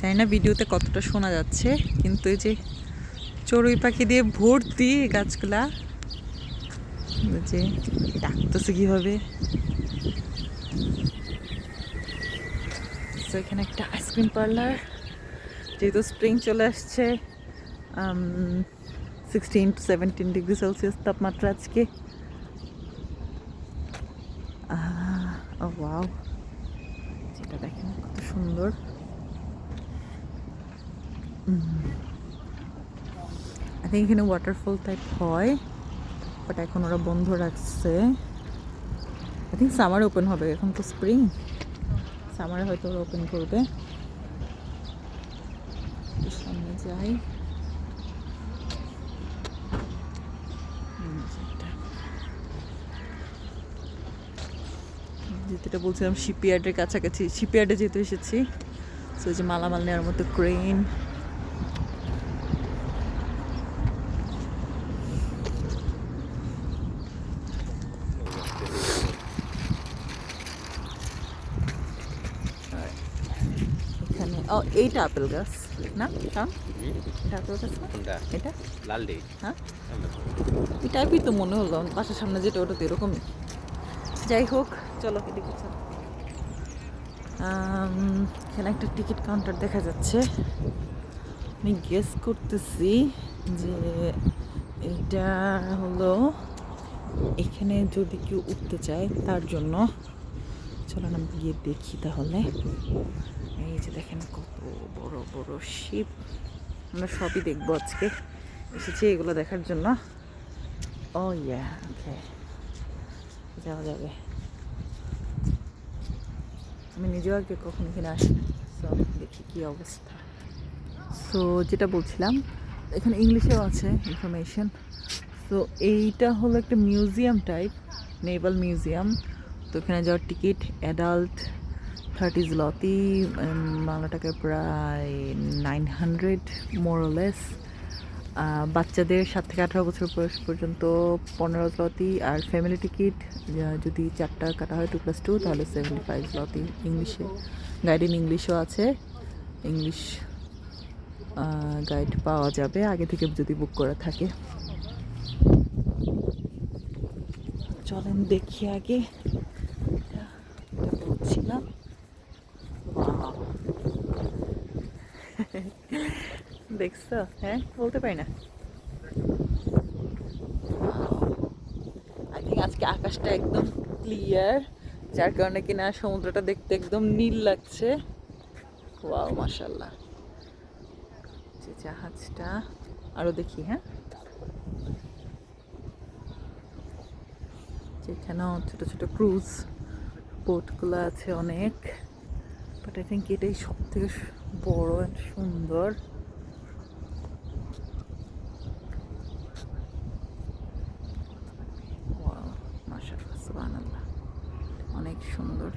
জানি না ভিডিওতে কতটা শোনা যাচ্ছে, কিন্তু এই যে চড়ুই পাখি দিয়ে ভর্তি গাছগুলা যে ডাকতেছে কীভাবে। এখানে একটা আইসক্রিম পার্লার যেহেতু স্প্রিং চলে আসছে sixteen to seventeen degree Celsius তাপমাত্রা আজকে। ওয়াও যেটা দেখেন কত সুন্দর। আই থিঙ্ক এখানে ওয়াটারফল টাইপ হয় বাট এখন ওরা বন্ধ রাখছে। আই থিঙ্ক সামার ওপেন হবে, এখন তো স্প্রিং সামারে হয়তো ওরা ওপেন করবে। সামনে যাই। যেটা বলছিলাম শিপইয়ার্ডের কাছাকাছি। শিপইয়ার্ডে যেহেতু এসেছি সো যে মালামাল নেওয়ার মতো ক্রেন এখানে ও এইটা আপেল গাছ না? এটা আপেল গাছ না? এটা? লাল ডে হ্যাঁ? এই টাইপই তো মনে হলো বাসার সামনে যেটা ওটা তো এরকমই। যাই হোক চলো এদিকে চলো। এখানে একটা টিকিট কাউন্টার দেখা যাচ্ছে। আমি গেস করতেছি যে এটা হলো এখানে যদি কেউ উঠতে চায় তার জন্য। চলো না গিয়ে দেখি তাহলে। এই যে দেখেন কত বড় বড় শিপ আমরা সবই দেখব আজকে। এসেছি এগুলো দেখার জন্য। ও ইয়া, ওকে। যাওয়া যাবে। আমি নিজেও আগে কখন এখানে আসি সো দেখি কী অবস্থা। সো যেটা বলছিলাম, এখানে ইংলিশেও আছে ইনফরমেশন সো এইটা হলো একটা মিউজিয়াম টাইপ নেভাল মিউজিয়াম তো এখানে যাওয়ার ticket adult thirty zloty Bangla প্রায় নাইন হান্ড্রেড মোরলেস বাচ্চাদের সাত থেকে আঠারো বছর বয়স পর্যন্ত পনেরো জলতি আর ফ্যামিলি টিকিট যদি চারটা কাটা হয় টু প্লাস টু তাহলে সেভেন্টি ফাইভ জলতি ইংলিশে। গাইড ইন ইংলিশও আছে। ইংলিশ গাইড পাওয়া যাবে আগে থেকে যদি বুক করা থাকে। চলেন দেখি আগে। Wow. দেখছ? হ্যাঁ বলতে পারি না। আই আজকে আকাশটা একদম ক্লিয়ার, যার কারণে কিনা সমুদ্রটা দেখতে একদম নীল লাগছে। ওয়াও মাশাল্লাহ যে জাহাজটা, আরও দেখি হ্যাঁ। যেখানেও ছোট ছোট ক্রুজ। বোটগুলো আছে অনেক বাট আই থিঙ্ক এটাই সব থেকে বড় অ্যান্ড সুন্দর। অনেক সুন্দর